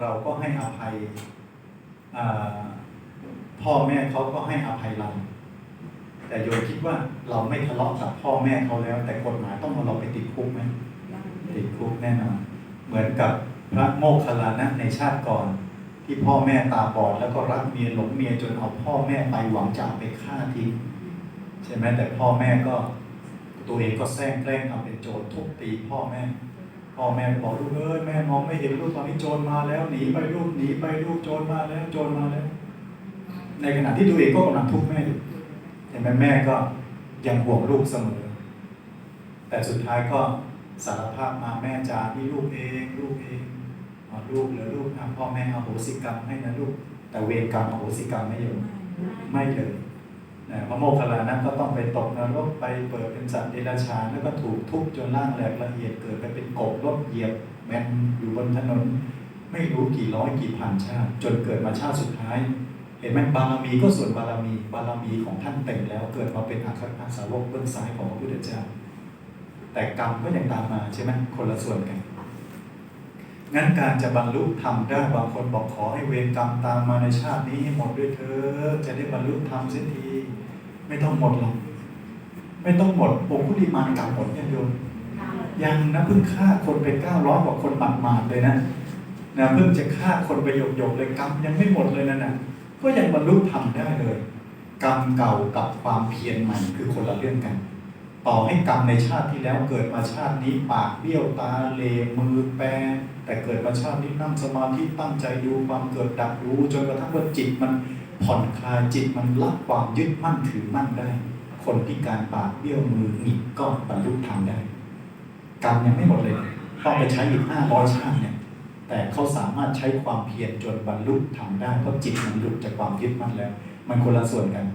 เราก็ให้อภัยอ่าพ่อแม่เขาก็ให้อภัยเรา แต่โยมคิดว่าเราไม่ทะเลาะกับพ่อแม่เขาแล้ว แต่กฎหมายต้องเอาเราไปติดคุกไหมติดคุกแน่นอนเหมือนกับพระโมคคัลลานะในชาติก่อน ที่พ่อแม่ตาบอดแล้วก็รักเมียหลงเมียจนเอาพ่อแม่ไปหวังจะเอาไปฆ่าทิ้งใช่ไหมแต่พ่อแม่ก็ตัวเองก็แซงแกล้งเอาเป็นโจรทุบตีพ่อแม่ พ่อแม่บอกลูกเอ้ยแม่มองไม่เห็นลูกตอนนี้โจรมาแล้วหนีไปลูกหนีไปลูกโจรมาแล้วโจรมาแล้ว ในขณะที่ตัวเองก็กำลังทุบแม่อยู่เห็นไหมแม่ก็ยังห่วงลูกเสมอ แต่สุดท้ายก็สารภาพมาแม่จ๋านี่ลูกเองลูกเองอ๋อลูกเหรือลูกนะพ่อแม่อโหสิกรรมให้นะลูก แต่เวรกรรมอโหสิกรรมไม่อยู่ไม่เลย พระโมคคัลลานะก็ต้องไปตกนรกไปเปิดเป็นสัตว์เดรัจฉานแล้วก็ถูกทุบจนร่างแหลกละเอียดเกิดไปเป็นกบรถเหยียบแมนอยู่บนถนน ไม่รู้กี่ร้อยกี่พันชาติ จนเกิดมาชาติสุดท้าย เห็นไหมบารมีก็ส่วนบารมีบารมีของท่านเต็มแล้วเกิดมาเป็นอัครสาวกเบื้องซ้ายของพระพุทธเจ้าแต่กรรมก็ยังตามมาใช่ไหมคนละส่วนกัน งั้นการจะบรรลุธรรมได้บางคนบอกขอให้เวรกรรมตามมาในชาตินี้ให้หมดด้วยเธอจะได้บรรลุธรรมเสียทีไม่ต้องหมดหรอกไม่ต้องหมดองคุลิมานกรรมหมดยังโยมยังนะเพิ่งฆ่าคนไปเก้าร้อยกว่าคนหมาดๆเลยนะนะเพิ่งจะฆ่าคนไปหยกๆเลยกรรมยังไม่หมดเลยนะนะก็ยังบรรลุธรรมได้เลย กรรมเก่ากับความเพียรใหม่คือคนละเรื่องกัน ต่อให้กรรมในชาติที่แล้วเกิดมาชาตินี้ปากเบี้ยวตาเลมือแปรแต่เกิดมาชาตินี้นั่งสมาธิตั้งใจดูความเกิดดับรู้ จนกระทั่งว่าจิตมันผ่อนคลายจิตมันละความยึดมั่นถือมั่นได้ คนพิการปากเบี้ยวมือหงิกก็บรรลุธรรมได้กรรมยังไม่หมดเลย ต้องไปใช้อีกห้าร้อยชาติเนี่ยแต่เขาสามารถใช้ความเพียรจนบรรลุธรรมได้เพราะจิตมันหลุดจากความยึดมั่นแล้ว มันคนละส่วนกัน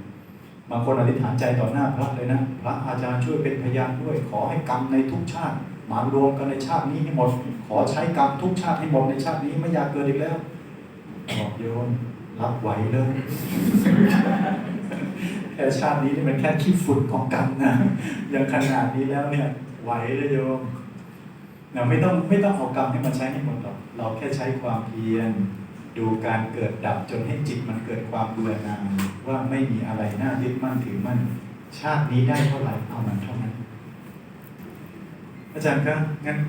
บางคนอธิษฐานใจต่อหน้าพระเลยนะ พระอาจารย์ช่วยเป็นพยานด้วย ขอให้กรรมในทุกชาติ มารวมกันในชาตินี้ให้หมด ขอใช้กรรมทุกชาติให้หมดในชาตินี้ไม่อยากเกิดอีกแล้วบอกโยมรับไหวเลยแค่ชาตินี้นี่มันแค่ขี้ฝุ่นของกรรมนะอย่างขนาดนี้แล้วเนี่ย ไหวเลยโยมนะไม่ต้องไม่ต้องเอากรรมให้มาใช้ให้หมดหรอกเราแค่ใช้ความเพียร ดูการเกิดดับจนให้จิตมันเกิดความเบื่อหน่ายว่าไม่มีอะไรน่ายึดมั่นถือมั่นชาตินี้ได้เท่าไหร่เอามันเท่านั้น อาจารย์ครับงั้น